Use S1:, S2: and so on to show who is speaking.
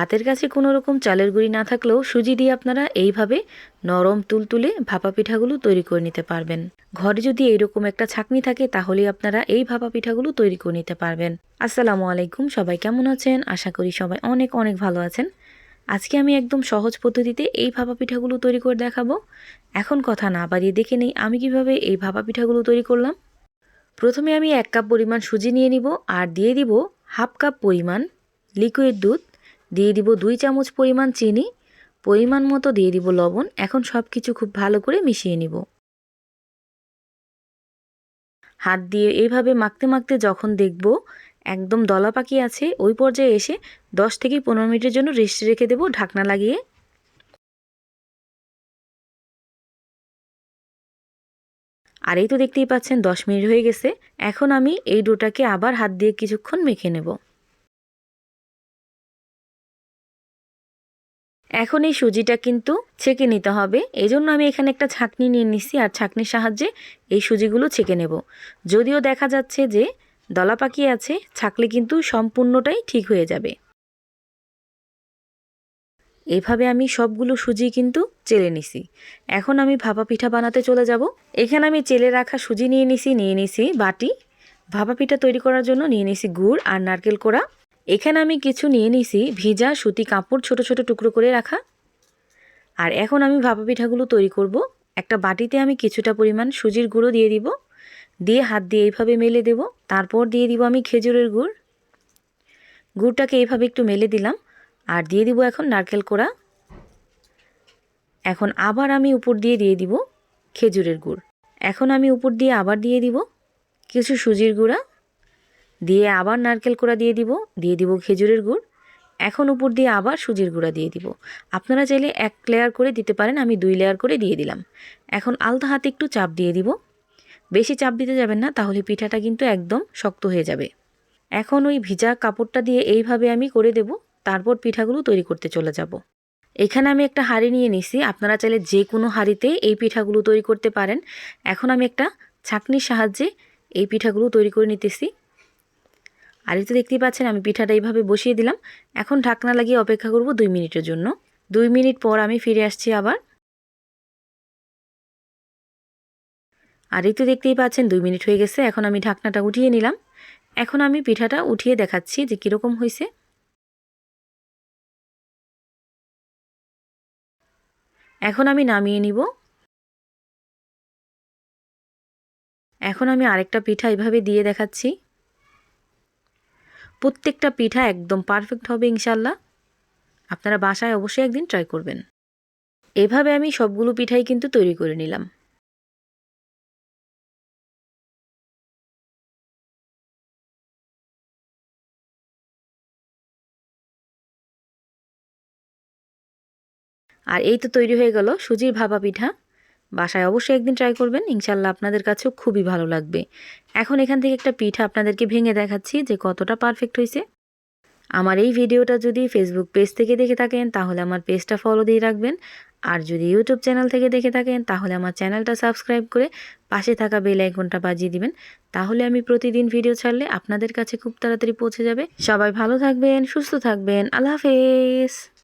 S1: হাতের কাছে কোনো রকম চালের গুঁড়ি না থাকলেও সুজি দিয়ে আপনারা এইভাবে নরম তুলতুলে ভাপা পিঠাগুলো তৈরি করে নিতে পারবেন। ঘরে যদি এইরকম একটা ছাকনি থাকে তাহলেই আপনারা এই ভাপা পিঠাগুলো তৈরি করে নিতে পারবেন। আসসালামু আলাইকুম, সবাই কেমন আছেন? আশা করি সবাই অনেক অনেক ভালো আছেন। আজকে আমি একদম সহজ পদ্ধতিতে এই ভাপা পিঠাগুলো তৈরি করে দেখাবো। এখন কথা না বাড়িয়ে দেখে নেই আমি কীভাবে এই ভাপা পিঠাগুলো তৈরি করলাম। প্রথমে আমি এক কাপ পরিমাণ সুজি নিয়ে নিব আর দিয়ে দিব হাফ কাপ পরিমাণ লিকুইড দুধ। দিয়ে দিব দুই চামচ পরিমাণ চিনি, পরিমাণ মতো দিয়ে দিব লবণ। এখন সব কিছু খুব ভালো করে মিশিয়ে নিব। হাত দিয়ে এইভাবে মাখতে মাখতে যখন দেখব একদম দলা পাকি আছে, ওই পর্যায়ে এসে দশ থেকে পনেরো মিনিটের জন্য রেস্টে রেখে দেবো ঢাকনা লাগিয়ে। আর এই তো দেখতেই পাচ্ছেন দশ মিনিট হয়ে গেছে। এখন আমি এই ডোটাকে আবার হাত দিয়ে কিছুক্ষণ মেখে নেব। এখন এই সুজিটা কিন্তু ছেঁকে নিতে হবে। এই জন্য আমি এখানে একটা ছাঁকনি নিয়ে নিছি আর ছাঁকনির সাহায্যে এই সুজিগুলো ছেঁকে নেব। যদিও দেখা যাচ্ছে যে দলা পাকিয়ে আছে, ছাকলে কিন্তু সম্পূর্ণটাই ঠিক হয়ে যাবে। এভাবে আমি সবগুলো সুজি কিন্তু চেলে নিছি। এখন আমি ভাপা পিঠা বানাতে চলে যাব। এখানে আমি চেলে রাখা সুজি নিয়ে নিছি নিয়ে নিছি বাটি। ভাপা পিঠা তৈরি করার জন্য নিয়ে নিছি গুড় আর নারকেল কোড়া। এখানে আমি কিছু নিয়ে নিছি, ভিজা সুতি কাপড় ছোট ছোট টুকরো করে রাখা। আর এখন আমি ভাপা পিঠাগুলো তৈরি করব। একটা বাটিতে আমি কিছুটা পরিমাণ সুজির গুঁড়ো দিয়ে দিব। দিয়ে হাত দিয়ে এইভাবে মেলে দেব। তারপর দিয়ে দিব আমি খেজুরের গুড়। গুড়টাকে এইভাবে একটু মেলে দিলাম। আর দিয়ে দিব এখন নারকেল কোড়া। এখন আবার আমি উপর দিয়ে দিয়ে দিব খেজুরের গুড়। এখন আমি উপর দিয়ে আবার দিয়ে দিব কিছু সুজির গুঁড়া। দিয়ে আবার নারকেল কোড়া দিয়ে দিব দিয়ে দিব খেজুরের গুড়। এখন উপর দিয়ে আবার সুজির গুঁড়া দিয়ে দিব। আপনারা চাইলে এক লেয়ার করে দিতে পারেন, আমি দুই লেয়ার করে দিয়ে দিলাম। এখন আলতা হাতে একটু চাপ দিয়ে দিব। বেশি চাপ দিতে যাবেন না, তাহলে পিঠাটা কিন্তু একদম শক্ত হয়ে যাবে। এখন ওই ভিজা কাপড়টা দিয়ে এইভাবে আমি করে দেব, তারপর পিঠাগুলো তৈরি করতে চলে যাব। এখানে আমি একটা হাঁড়ি নিয়ে নিছি, আপনারা চাইলে যে কোনো হাঁড়িতে এই পিঠাগুলো তৈরি করতে পারেন। এখন আমি একটা ছাঁকনির সাহায্যে এই পিঠাগুলো তৈরি করে নিতেছি। আর এই তো দেখতেই পাচ্ছেন, আমি পিঠাটা এইভাবে বসিয়ে দিলাম। এখন ঢাকনা লাগিয়ে অপেক্ষা করব দুই মিনিটের জন্য। দুই মিনিট পর আমি ফিরে আসছি আবার। আর এই তো দেখতেই পাচ্ছেন, দুই মিনিট হয়ে গেছে, এখন আমি ঢাকনাটা উঠিয়ে নিলাম। এখন আমি পিঠাটা উঠিয়ে দেখাচ্ছি যে কীরকম হয়েছে। এখন আমি নামিয়ে নিব। এখন আমি আরেকটা পিঠা এভাবে দিয়ে দেখাচ্ছি। প্রত্যেকটা পিঠা একদম পারফেক্ট হবে ইনশাল্লাহ আপনারা বাসায় অবশ্যই একদিন ট্রাই করবেন। এভাবে আমি সবগুলো পিঠাই কিন্তু তৈরি করে নিলাম। আর এই তো তৈরি হয়ে গেল সুজির ভাপা পিঠা। বাসায় অবশ্যই একদিন ট্রাই করবেন ইনশাল্লাহ আপনাদের কাছেও খুবই ভালো লাগবে। এখন এখান থেকে একটা পিঠা আপনাদেরকে ভেঙে দেখাচ্ছি যে কতটা পারফেক্ট হয়েছে। আমার এই ভিডিওটা যদি ফেসবুক পেজ থেকে দেখে থাকেন, তাহলে আমার পেজটা ফলো দিয়ে রাখবেন। আর যদি ইউটিউব চ্যানেল থেকে দেখে থাকেন, তাহলে আমার চ্যানেলটা সাবস্ক্রাইব করে পাশে থাকা বেল আইকনটা বাজিয়ে দিবেন। তাহলে আমি প্রতিদিন ভিডিও ছাড়লে আপনাদের কাছে খুব তাড়াতাড়ি পৌঁছে যাবে। সবাই ভালো থাকবেন, সুস্থ থাকবেন। আল্লাহ হাফেজ।